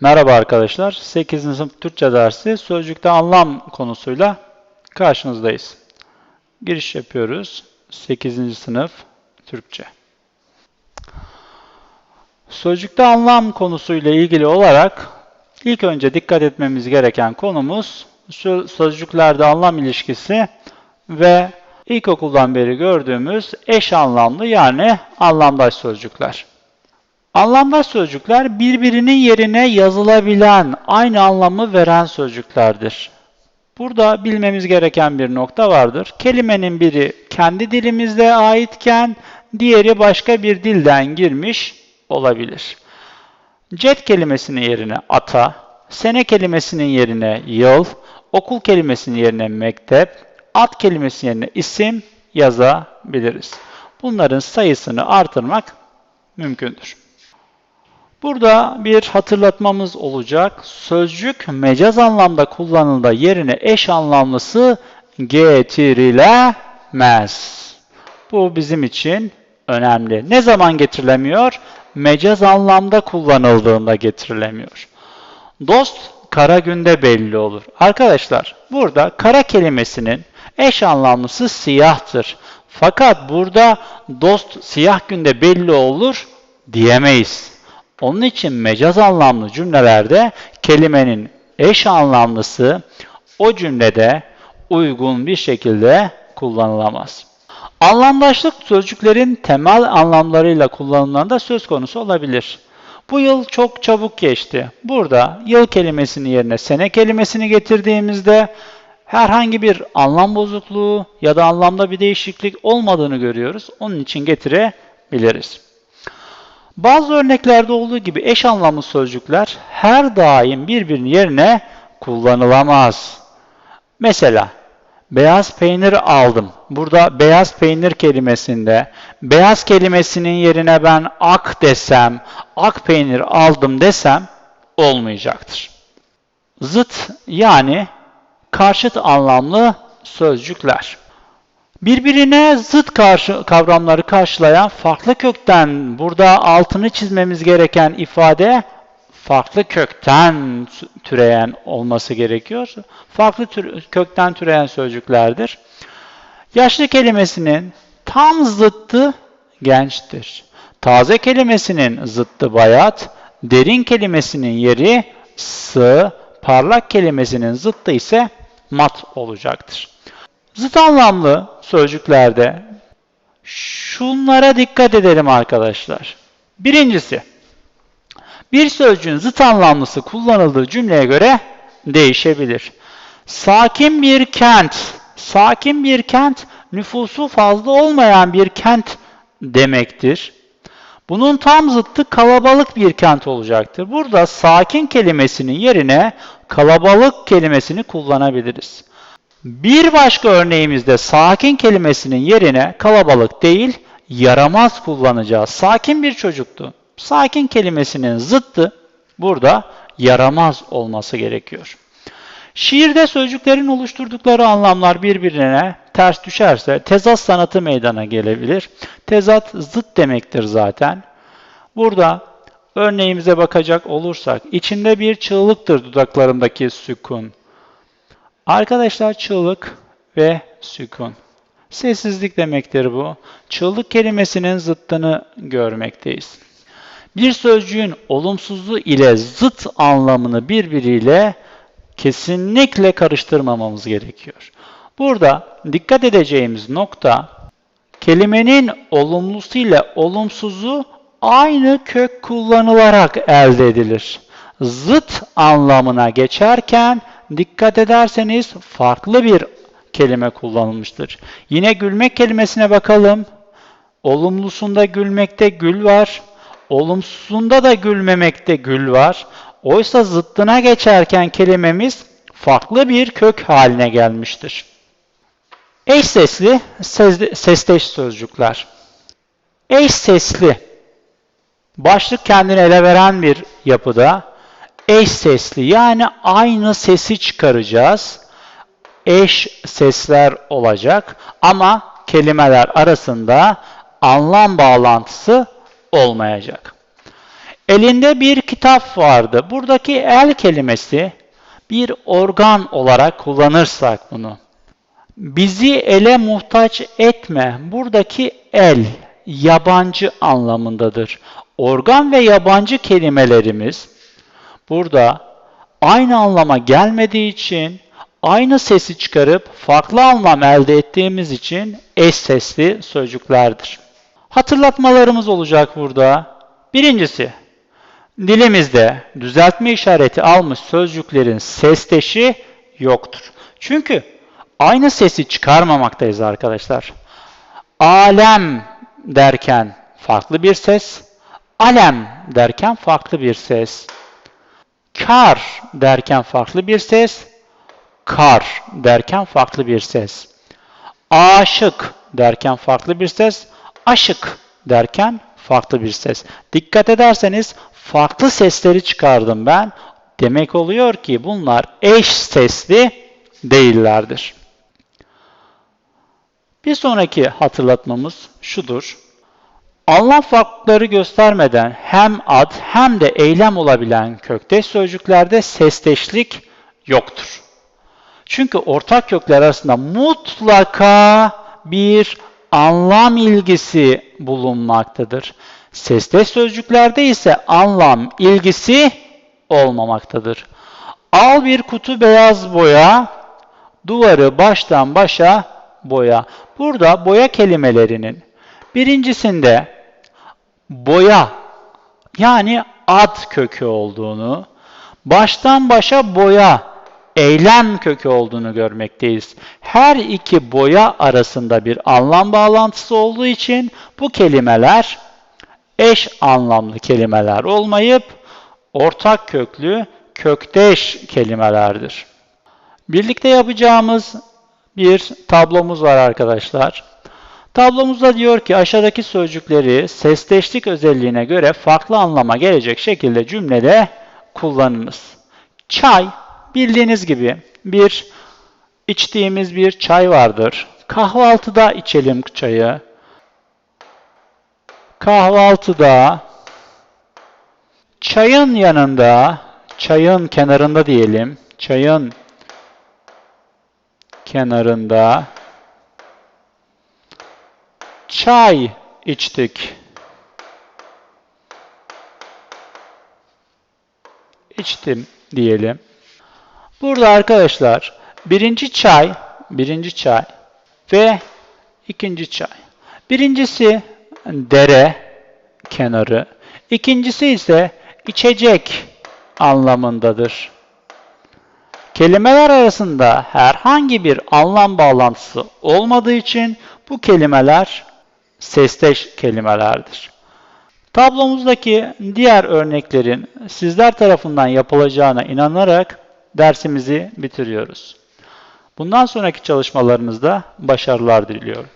Merhaba arkadaşlar. 8. sınıf Türkçe dersi sözcükte anlam konusuyla karşınızdayız. Giriş yapıyoruz. 8. sınıf Türkçe. Sözcükte anlam konusuyla ilgili olarak ilk önce dikkat etmemiz gereken konumuz sö- sözcüklerde anlam ilişkisi ve ilkokuldan beri gördüğümüz eş anlamlı yani anlamdaş sözcükler. Anlamdaş sözcükler birbirinin yerine yazılabilen, aynı anlamı veren sözcüklerdir. Burada bilmemiz gereken bir nokta vardır. Kelimenin biri kendi dilimizde aitken diğeri başka bir dilden girmiş olabilir. Cet kelimesinin yerine ata, sene kelimesinin yerine yıl, okul kelimesinin yerine mektep, at kelimesinin yerine isim yazabiliriz. Bunların sayısını artırmak mümkündür. Burada bir hatırlatmamız olacak. Sözcük mecaz anlamda kullanılda yerine eş anlamlısı getirilemez. Bu bizim için önemli. Ne zaman getirilemiyor? Mecaz anlamda kullanıldığında getirilemiyor. Dost kara günde belli olur. Arkadaşlar burada kara kelimesinin eş anlamlısı siyahtır. Fakat burada dost siyah günde belli olur diyemeyiz. Onun için mecaz anlamlı cümlelerde kelimenin eş anlamlısı o cümlede uygun bir şekilde kullanılamaz. Anlamdaşlık sözcüklerin temel anlamlarıyla kullanılan söz konusu olabilir. Bu yıl çok çabuk geçti. Burada yıl kelimesinin yerine sene kelimesini getirdiğimizde herhangi bir anlam bozukluğu ya da anlamda bir değişiklik olmadığını görüyoruz. Onun için getirebiliriz. Bazı örneklerde olduğu gibi eş anlamlı sözcükler her daim birbirinin yerine kullanılamaz. Mesela beyaz peynir aldım. Burada beyaz peynir kelimesinde beyaz kelimesinin yerine ben ak desem, ak peynir aldım desem olmayacaktır. Zıt yani karşıt anlamlı sözcükler. Birbirine zıt karşı, kavramları karşılayan farklı kökten, burada altını çizmemiz gereken ifade farklı kökten türeyen olması gerekiyor. Farklı tür, kökten türeyen sözcüklerdir. Yaşlı kelimesinin tam zıttı gençtir. Taze kelimesinin zıttı bayat, derin kelimesinin yeri sığ, parlak kelimesinin zıttı ise mat olacaktır. Zıt anlamlı sözcüklerde şunlara dikkat edelim arkadaşlar. Birincisi, bir sözcüğün zıt anlamlısı kullanıldığı cümleye göre değişebilir. Sakin bir kent, sakin bir kent nüfusu fazla olmayan bir kent demektir. Bunun tam zıttı kalabalık bir kent olacaktır. Burada sakin kelimesinin yerine kalabalık kelimesini kullanabiliriz. Bir başka örneğimizde sakin kelimesinin yerine kalabalık değil, yaramaz kullanacağız. Sakin bir çocuktu. Sakin kelimesinin zıttı burada yaramaz olması gerekiyor. Şiirde sözcüklerin oluşturdukları anlamlar birbirine ters düşerse tezat sanatı meydana gelebilir. Tezat zıt demektir zaten. Burada örneğimize bakacak olursak içinde bir çığlıktır dudaklarındaki sükun. Arkadaşlar çığlık ve sükun. Sessizlik demektir bu. Çığlık kelimesinin zıttını görmekteyiz. Bir sözcüğün olumsuzluğu ile zıt anlamını birbiriyle kesinlikle karıştırmamamız gerekiyor. Burada dikkat edeceğimiz nokta kelimenin olumlusu ile olumsuzu aynı kök kullanılarak elde edilir. Zıt anlamına geçerken dikkat ederseniz farklı bir kelime kullanılmıştır. Yine gülmek kelimesine bakalım. Olumlusunda gülmekte gül var. Olumsuzunda da gülmemekte gül var. Oysa zıttına geçerken kelimemiz farklı bir kök haline gelmiştir. Eş sesli, sesteş sözcükler. Eş sesli, başlık kendini ele veren bir yapıda eş sesli yani aynı sesi çıkaracağız. Eş sesler olacak ama kelimeler arasında anlam bağlantısı olmayacak. Elinde bir kitap vardı. Buradaki el kelimesi bir organ olarak kullanırsak bunu. Bizi ele muhtaç etme. Buradaki el yabancı anlamındadır. Organ ve yabancı kelimelerimiz burada aynı anlama gelmediği için aynı sesi çıkarıp farklı anlam elde ettiğimiz için eş sesli sözcüklerdir. Hatırlatmalarımız olacak burada. Birincisi, dilimizde düzeltme işareti almış sözcüklerin sesteşi yoktur. Çünkü aynı sesi çıkarmamaktayız arkadaşlar. Alem derken farklı bir ses, alem derken farklı bir ses, kar derken farklı bir ses, kar derken farklı bir ses, aşık derken farklı bir ses, aşık derken farklı bir ses. Dikkat ederseniz farklı sesleri çıkardım ben. Demek oluyor ki bunlar eş sesli değillerdir. Bir sonraki hatırlatmamız şudur. Anlam farklılıkları göstermeden hem ad hem de eylem olabilen kökteş sözcüklerde sesteşlik yoktur. Çünkü ortak kökler arasında mutlaka bir anlam ilgisi bulunmaktadır. Sesteş sözcüklerde ise anlam ilgisi olmamaktadır. Al bir kutu beyaz boya, duvarı baştan başa boya. Burada boya kelimelerinin birincisinde boya yani ad kökü olduğunu, baştan başa boya eylem kökü olduğunu görmekteyiz. Her iki boya arasında bir anlam bağlantısı olduğu için bu kelimeler eş anlamlı kelimeler olmayıp ortak köklü kökteş kelimelerdir. Birlikte yapacağımız bir tablomuz var arkadaşlar. Tablomuzda diyor ki aşağıdaki sözcükleri sesleşlik özelliğine göre farklı anlama gelecek şekilde cümlede kullanınız. Çay bildiğiniz gibi bir içtiğimiz bir çay vardır. Kahvaltıda içelim çayı. Kahvaltıda çayın yanında, çayın kenarında diyelim. Çayın kenarında çay içtik. İçtim diyelim. Burada arkadaşlar birinci çay, birinci çay ve ikinci çay. Birincisi dere kenarı, ikincisi ise içecek anlamındadır. Kelimeler arasında herhangi bir anlam bağlantısı olmadığı için bu kelimeler sesteş kelimelerdir. Tablomuzdaki diğer örneklerin sizler tarafından yapılacağına inanarak dersimizi bitiriyoruz. Bundan sonraki çalışmalarınızda başarılar diliyorum.